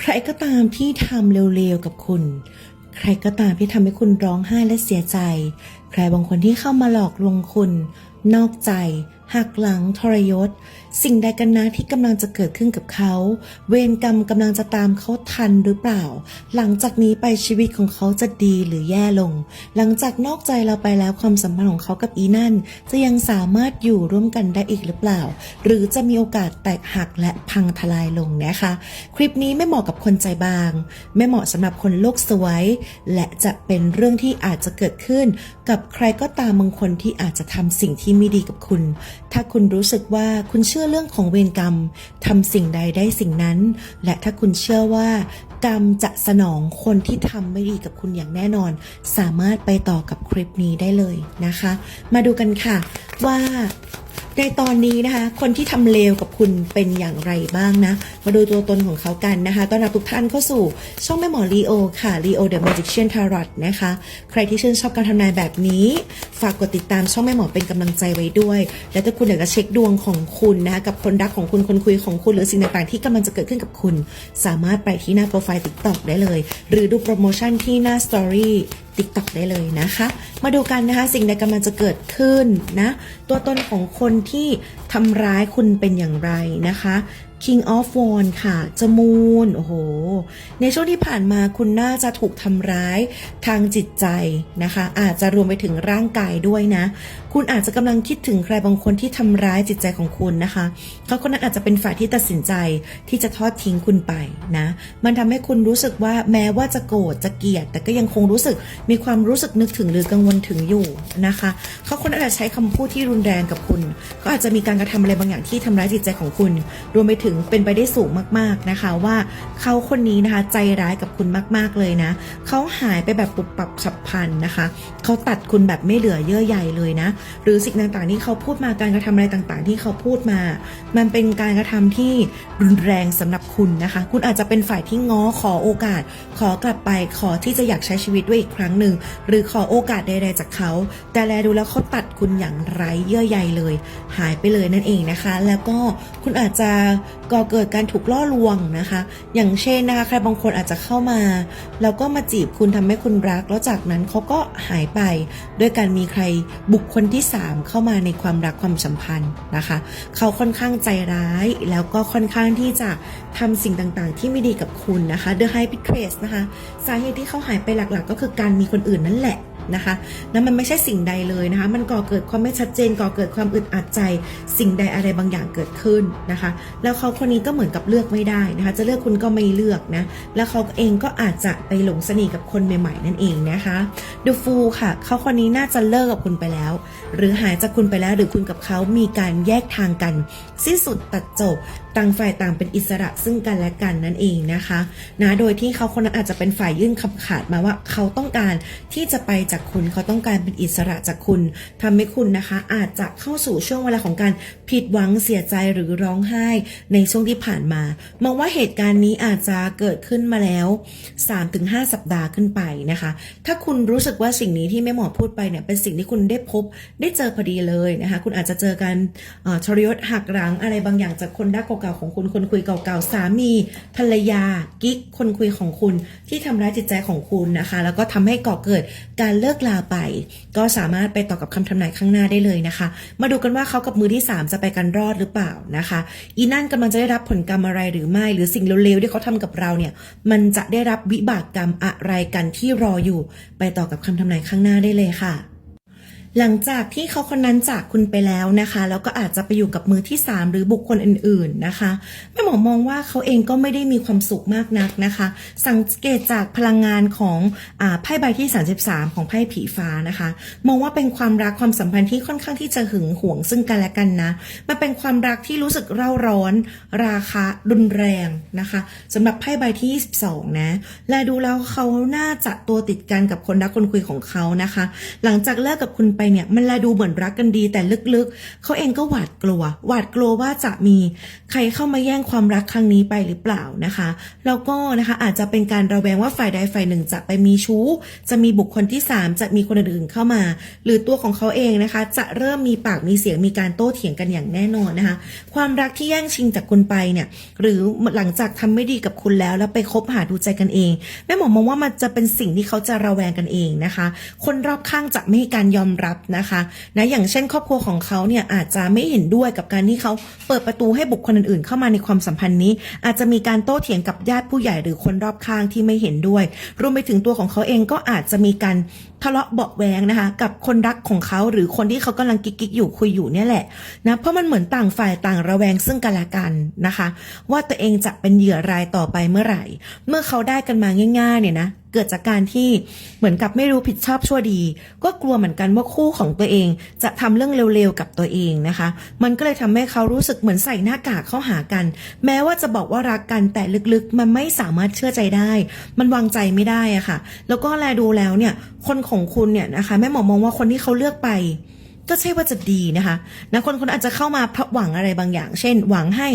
ใครก็ตามที่ทำเร็วๆกับคุณ ใครก็ตามที่ทำให้คุณร้องไห้และเสียใจ ใครบางคนที่เข้ามาหลอกลวงคุณ นอกใจ หักหลังทรยศ สิ่งใดกันนะที่กำลังจะเกิดขึ้นกับเขา เวรกรรมกำลังจะตามเขาทันหรือเปล่า หลังจากนี้ไปชีวิตของเขาจะดีหรือแย่ลง หลังจากนอกใจเราไปแล้วความสัมพันธ์ของเขากับอีนั่น จะยังสามารถอยู่ร่วมกันได้อีกหรือเปล่า หรือจะมีโอกาสแตกหักและพังทลายลงนะคะ คลิปนี้ไม่เหมาะกับคนใจบาง ไม่เหมาะสำหรับคนโลกสวย และจะเป็นเรื่องที่อาจจะเกิดขึ้น กับใครก็ตามบางคนที่อาจจะทำสิ่งที่ไม่ดีกับคุณถ้าคุณรู้สึกว่าคุณเชื่อเรื่องของเวรกรรมทำสิ่งใดได้สิ่งนั้น และถ้าคุณเชื่อว่า กรรมจะสนองคนที่ทำไม่ดีกับคุณอย่างแน่นอน สามารถไปต่อกับคลิปนี้ได้เลยนะคะ มาดูกันค่ะว่า ในตอนนี้นะคะ คนที่ทำเลวกับคุณเป็นอย่างไรบ้างนะ มาดูตัวตนของเขากันนะคะต้อนรับทุกท่านเข้าสู่ช่องแม่หมอลีโอค่ะ Leo the Magician Tarot นะคะ ใครที่ชื่นชอบการทำนายแบบนี้ ฝากกดติดตามช่องแม่หมอเป็นกำลังใจไว้ด้วย และถ้าคุณอยากจะเช็คดวงของคุณนะคะกับคนรักของคุณคนคุยของคุณหรือสิ่งต่างๆ ที่กำลังจะเกิดขึ้นกับคุณ สามารถไปที่หน้าโปรไฟล์ TikTok ได้เลย หรือดูโปรโมชั่นที่หน้า Story TikTok ได้เลยนะคะ มาดูกันนะคะสิ่งใดกำลังจะเกิดขึ้นนะ ตัวตนของคนที่ทำร้ายคุณเป็นอย่างไรนะคะ King of w a n d ค่ะ จมูน โอ้โห ในช่วงที่ผ่านมาคุณน่าจะถูกทำร้ายทางจิตใจนะคะ อาจจะรวมไปถึงร่างกายด้วยนะ คุณอาจจะกำลังคิดถึงใครบางคนที่ทำร้ายจิตใจของคุณนะคะเขาคนนั้นอาจจะเป็นฝ่ายที่ตัดสินใจที่จะทอดทิ้งคุณไปนะ มันทำให้คุณรู้สึกว่าแม้ว่าจะโกรธจะเกลียด แต่ก็ยังคงรู้สึกมีความรู้สึกนึกถึงหรือกังวลถึงอยู่นะคะเขาคนนั้นอาจจะใช้คำพูดที่รุนแรงกับคุณเขาอาจจะมีการกระทำอะไรบางอย่างที่ทำร้ายจิตใจของคุณ รวมไปถึงเป็นไปได้สูงมากๆนะคะว่าเขาคนนี้นะคะใจร้ายกับคุณมากๆเลยนะเขาหายไปแบบปุบปับฉับพลันนะคะเขาตัดคุณแบบไม่เหลือเยื่อใยเลยนะ หรือสิ่งต่างๆที่เขาพูดมาการกระทำอะไรต่างๆ ที่เขาพูดมา มันเป็นการกระทำที่รุนแรงสำหรับคุณนะคะ คุณอาจจะเป็นฝ่ายที่ง้อขอโอกาส ขอกลับไปขอที่จะอยากใช้ชีวิตด้วยอีกครั้งหนึ่งหรือขอโอกาสใดๆจากเขา แต่แลดูแล้วเขาตัดคุณอย่างไร้เยื่อใยเลย หายไปเลยนั่นเองนะคะ แล้วก็คุณอาจจะ ก่อเกิดการถูกล่อลวงนะคะ อย่างเช่นนะคะ ใครบางคนอาจจะเข้ามา แล้วก็มาจีบคุณทำให้คุณรัก แล้วจากนั้นเขาก็หายไปด้วยการมีใครบุคคลที่ 3 เข้ามาในความรักความสัมพันธ์นะคะ เขาค่อนข้างใจร้าย แล้วก็ค่อนข้างที่จะทำสิ่งต่างๆ ที่ไม่ดีกับคุณนะคะ The High p i t r a c e นะคะ สาเหตุที่เขาหายไปหลักๆ ก็คือการมีคนอื่นนั่นแหละ นะคะแล้วมันไม่ใช่สิ่งใดเลยนะคะ มันก่อเกิดความไม่ชัดเจนก่อเกิดความอึดอัดใจ สิ่งใดอะไรบางอย่างเกิดขึ้นนะคะ แล้วเขาคนนี้ก็เหมือนกับเลือกไม่ได้นะคะ จะเลือกคุณก็ไม่เลือกนะ แล้วเขาเองก็อาจจะไปหลงเสน่ห์กับคนใหม่ๆนั่นเองนะคะ The Fool ค่ะ เขาคนนี้น่าจะเลิกกับคุณไปแล้ว หรือหายจากคุณไปแล้วหรือคุณกับเขามีการแยกทางกันสิ้นสุดตัดจบต่างฝ่ายต่างเป็นอิสระซึ่งกันและกันนั่นเองนะคะนะโดยที่เขาคนนั้นอาจจะเป็นฝ่ายยื่นคำขาดมาว่าเขาต้องการที่จะไปจากคุณเขาต้องการเป็นอิสระจากคุณทำให้คุณนะคะ อาจจะเข้าสู่ช่วงเวลาของการผิดหวังเสียใจหรือร้องไห้ ในช่วงที่ผ่านมามองว่าเหตุการณ์นี้อาจจะเกิดขึ้นมาแล้ว 3-5 สัปดาห์ขึ้นไปนะคะ ถ้าคุณรู้สึกว่าสิ่งนี้ที่แม่หมอพูดไปเนี่ยเป็นสิ่งที่คุณได้พบได้เจอพอดีเลยนะคะ คุณอาจจะเจอกันเอ่อทรยศหักหลังอะไรบางอย่างจากคนรักเก่าๆของคุณ คนคุยเก่าๆ สามี ภรรยา กิ๊ก คนคุยของคุณ ที่ทำร้ายจิตใจของคุณนะคะ แล้วก็ทำให้ก่อเกิดการเลิกลาไป ก็สามารถไปต่อกับคำทำนายข้างหน้าได้เลยนะคะ มาดูกันว่าเขากับมือที่ 3 จะไปกันรอดหรือเปล่านะคะ อีนั่นกำลังจะได้รับผลกรรมอะไรหรือไม่ หรือสิ่งเลวๆที่เขาทำกับเราเนี่ย มันจะได้รับวิบากกรรมอะไรกันที่รออยู่ ไปต่อกับคำทำนายข้างหน้าได้เลยค่ะ หลังจากที่เขาคนนั้นจากคุณไปแล้วนะคะ แล้วก็อาจจะไปอยู่กับมือที่ 3 หรือบุคคลอื่น ๆนะคะแม่หมอมองว่าเขาเองก็ไม่ได้มีความสุขมากนักนะคะ สังเกตจากพลังงานของอไพ่ใบที่ 33 ของไพ่ผีฟ้านะคะ มองว่าเป็นความรักความสัมพันธ์ที่ค่อนข้างที่จะหึงหวงซึ่งกันและกันนะมันเป็นความรักที่รู้สึกเร่าร้อน ราคารุนแรงนะคะสำหรับไพ่ใบที่ 22 นะและดูแล้วเขาน่าจะตัวติดกันกับคนรักคนคุยของเขานะคะ หลังจากเลิกกับคุณไปเนี่ยมันแลดูเหมือนรักกันดี แต่ลึกๆเขาเองก็หวาดกลัว หวาดกลัวว่าจะมีใครเข้ามาแย่งความรักครั้งนี้ไปหรือเปล่านะคะแล้วก็นะคะอาจจะเป็นการระแวงว่าฝ่ายใดฝ่ายหนึ่งจะไปมีชู้ จะมีบุคคลที่สามจะมีคนอื่นๆเข้ามา หรือตัวของเขาเองนะคะ จะเริ่มมีปากมีเสียงมีการโต้เถียงกันอย่างแน่นอนนะคะ ความรักที่แย่งชิงจากคุณไปเนี่ยหรือหลังจากทำไม่ดีกับคุณแล้วแล้วไปคบหาดูใจกันเองแม่หมอมองว่ามันจะเป็นสิ่งที่เขาจะระแวงกันเองนะคะ คนรอบข้างจะไม่ให้การยอมรับนะคะนะอย่างเช่น ครอบครัวของเขาเนี่ยอาจจะไม่เห็นด้วยกับการที่เขาเปิดประตูให้บุคคลอื่นๆ เข้ามาในความสัมพันธ์นี้ อาจจะมีการโต้เถียงกับญาติผู้ใหญ่หรือคนรอบข้างที่ไม่เห็นด้วย รวมไปถึงตัวของเขาเองก็อาจจะมีการทะเลาะเบาะแวงนะคะ กับคนรักของเขาหรือคนที่เขากำลังกิ๊กๆอยู่คุยอยู่เนี่ยแหละนะเพราะมันเหมือนต่างฝ่ายต่างระแวงซึ่งกันและกันนะคะ ว่าตัวเองจะเป็นเหยื่อรายต่อไปเมื่อไหร่ เมื่อเขาได้กันมาง่ายๆเนี่ยนะเกิดจากการที่เหมือนกับไม่รู้ผิดชอบชั่วดี ก็กลัวเหมือนกันว่าคู่ของตัวเอง จะทำเรื่องเร็วๆกับตัวเองนะคะ มันก็เลยทำให้เขารู้สึกเหมือนใส่หน้ากากเข้าหากัน แม้ว่าจะบอกว่ารักกันแต่ลึกๆ มันไม่สามารถเชื่อใจได้ มันวางใจไม่ได้อะค่ะ แล้วก็แลดูแล้วเนี่ยคนของคุณเนี่ยนะคะแม่หมอมองว่าคนที่เขาเลือกไป ก็ใช่ว่าจะดีนะคะนะคนคนอาจจะเข้ามาเพราะหวังอะไรบางอย่าง เช่น หวังให้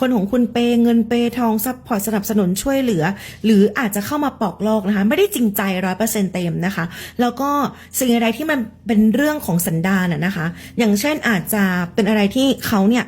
คนของคุณเปย์เงินเปย์ทองซัพพอร์ตสนับสนุนช่วยเหลือ หรืออาจจะเข้ามาปอกลอกนะคะ ไม่ได้จริงใจร้อยเปอร์เซ็นต์เต็มนะคะ แล้วก็สิ่งอะไรที่มันเป็นเรื่องของสันดานอะนะคะ อย่างเช่นอาจจะเป็นอะไรที่เขาเนี่ย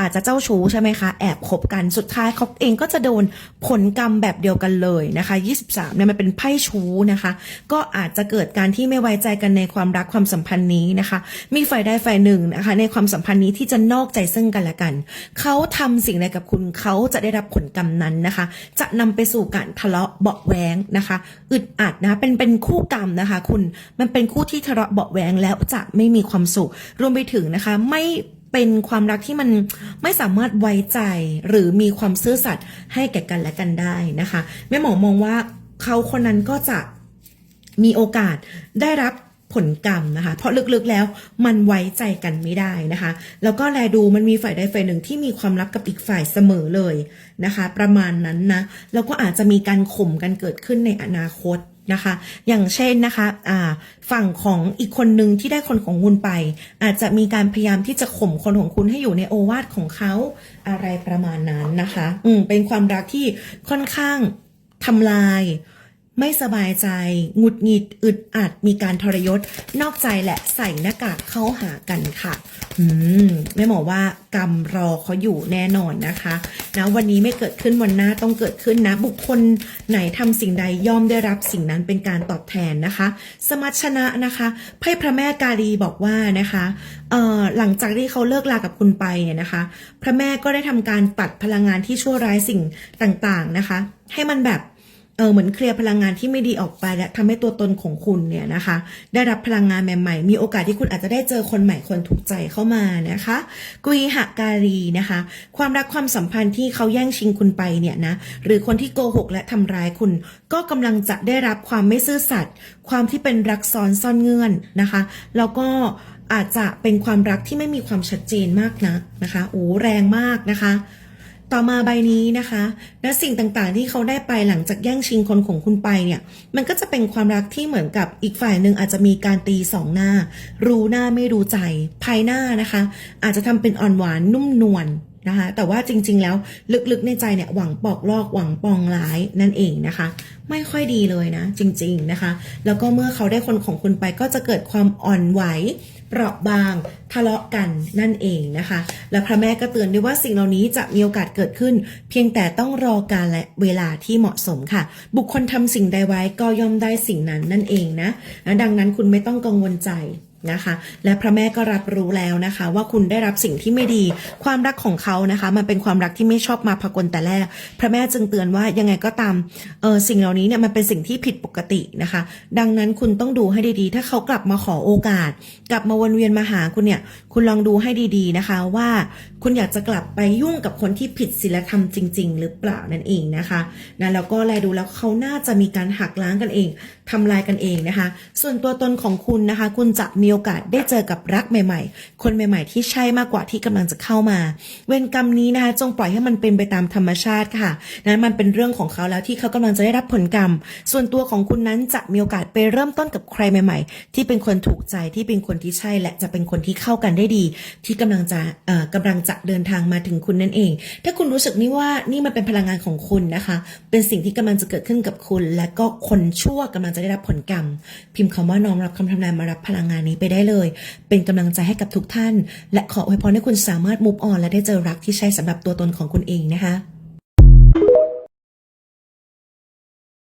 อาจจะเจ้าชู้ใช่ไหมคะ แอบคบกันสุดท้ายเขาเองก็จะโดนผลกรรมแบบเดียวกันเลยนะคะ 23เนี่ยมันเป็นไพ่ชู้นะคะ ก็อาจจะเกิดการที่ไม่ไว้ใจกันในความรักความสัมพันธ์นี้นะคะ มีฝ่ายใดฝ่ายหนึ่งนะคะ ในความสัมพันธ์นี้ที่จะนอกใจซึ่งกันและกัน เขาทำสิ่งใดกับคุณเขาจะได้รับผลกรรมนั้นนะคะ จะนำไปสู่การทะเลาะเบาะแว้งนะคะ อึดอัดนะคะเป็นเป็นคู่กรรมนะคะ คุณมันเป็นคู่ที่ทะเลาะเบาะแว้งแล้วจะไม่มีความสุขรวมไปถึงนะคะ ไม่ เป็นความรักที่มันไม่สามารถไว้ใจหรือมีความซื่อสัตย์ให้แก่กันและกันได้นะคะแม่หมอมองว่าเขาคนนั้นก็จะมีโอกาสได้รับผลกรรมนะคะ เพราะลึกๆแล้วมันไว้ใจกันไม่ได้นะคะ แล้วก็แลดูมันมีฝ่ายใดฝ่ายหนึ่งที่มีความลับกับอีกฝ่ายเสมอเลยนะคะ ประมาณนั้นนะ แล้วก็อาจจะมีการข่มกันเกิดขึ้นในอนาคต นะคะ อย่างเช่นนะคะอ่าฝั่งของอีกคนหนึ่งที่ได้คนของคุณไป อาจจะมีการพยายามที่จะข่มคนของคุณให้อยู่ในโอวาทของเขาอะไรประมาณนั้นนะคะ อืมเป็นความรักที่ค่อนข้างทำลาย ไม่สบายใจ หงุดหงิด อึดอัด มีการทรยศ นอกใจและใส่หน้ากากเข้าหากันค่ะอืมแม่หมอว่ากรรมรอเขาอยู่แน่นอนนะคะนะวันนี้ไม่เกิดขึ้นวันหน้าต้องเกิดขึ้นนะ บุคคลไหนทำสิ่งใดย่อมได้รับสิ่งนั้นเป็นการตอบแทนนะคะ สมัชชนะนะคะไพ่พระแม่กาลีบอกว่านะคะเอ่อหลังจากที่เขาเลิกลากับคุณไปเนี่ยนะคะ พระแม่ก็ได้ทำการตัดพลังงานที่ชั่วร้ายสิ่งต่างๆนะคะ ให้มันแบบ เออเหมือนเคลียร์พลังงานที่ไม่ดีออกไปและทำให้ตัวตนของคุณเนี่ยนะคะ ได้รับพลังงานใหม่ๆ มีโอกาสที่คุณอาจจะได้เจอคนใหม่คนถูกใจเข้ามานะคะกุยหการีนะคะ ความรักความสัมพันธ์ที่เขาแย่งชิงคุณไปเนี่ยนะหรือคนที่โกหกและทำร้ายคุณ ก็กำลังจะได้รับความไม่ซื่อสัตย์ความที่เป็นรักซ้อนซ่อนเงื่อนนะคะ แล้วก็อาจจะเป็นความรักที่ไม่มีความชัดเจนมากนะนะคะโอ้แรงมากนะคะ ต่อมาใบนี้นะคะ และสิ่งต่างๆ ที่เขาได้ไปหลังจากแย่งชิงคนของคุณไปเนี่ย มันก็จะเป็นความรักที่เหมือนกับอีกฝ่ายหนึ่งอาจจะมีการตีสองหน้า รู้หน้าไม่รู้ใจ ภายหน้านะคะ อาจจะทำเป็นอ่อนหวานนุ่มนวล นะคะแต่ว่าจริง ๆ แล้วลึกๆในใจเนี่ยหวังปอกลอกหวังปองร้ายนั่นเองนะคะ ไม่ค่อยดีเลยนะ จริง ๆนะคะ แล้วก็เมื่อเขาได้คนของคุณไปก็จะเกิดความอ่อนไหวเปราะบางทะเลาะกันนั่นเองนะคะ และพระแม่ก็เตือนด้วยว่าสิ่งเหล่านี้จะมีโอกาสเกิดขึ้น เพียงแต่ต้องรอการและเวลาที่เหมาะสมค่ะ บุคคลทำสิ่งใดไว้ก็ย่อมได้สิ่งนั้นนั่นเองนะดังนั้นคุณไม่ต้องกังวลใจ นะคะ และพระแม่ก็รับรู้แล้วนะคะ ว่าคุณได้รับสิ่งที่ไม่ดี ความรักของเขานะคะ มันเป็นความรักที่ไม่ชอบมาพากลแต่แรก พระแม่จึงเตือนว่ายังไงก็ตามเออสิ่งเหล่านี้เนี่ยมันเป็นสิ่งที่ผิดปกตินะคะ ดังนั้นคุณต้องดูให้ดีๆ ถ้าเขากลับมาขอโอกาส กลับมาวนเวียนมาหาคุณเนี่ย คุณลองดูให้ดีๆนะคะว่าคุณอยากจะกลับไปยุ่งกับคนที่ผิดศีลธรรมจริง ๆ หรือเปล่านั่นเองนะคะนะแล้วก็แลดูแล้วเขาน่าจะมีการหักล้างกันเองทำลายกันเองนะคะ ส่วนตัวตนของคุณนะคะ คุณจะมีโอกาสได้เจอกับรักใหม่ ๆ คนใหม่ ๆ ที่ใช่มากกว่าที่กำลังจะเข้ามา เวรกรรมนี้นะคะ จงปล่อยให้มันเป็นไปตามธรรมชาติค่ะนั้นมันเป็นเรื่องของเขาแล้วที่เขากำลังจะได้รับผลกรรม ส่วนตัวของคุณนั้นจะมีโอกาสไปเริ่มต้นกับใครใหม่ ๆ ที่เป็นคนถูกใจที่เป็นคนที่ใช่และจะเป็นคนที่เข้ากันได้ดี ที่กำลังจะเอ่อกำลังจะเดินทางมาถึงคุณนั่นเอง ถ้าคุณรู้สึกนี่ว่านี่มันเป็นพลังงานของคุณนะคะ เป็นสิ่งที่กำลังจะเกิดขึ้นกับคุณ และก็คนชั่วกำลังจะได้รับผลกรรม พิมพ์คำว่าน้อมรับคำทำนายมารับพลังงานนี้ไปได้เลย เป็นกำลังใจให้กับทุกท่าน และขออวยพรให้คุณสามารถมุฟออนและได้เจอรักที่ใช่สำหรับตัวตนของคุณเองนะคะ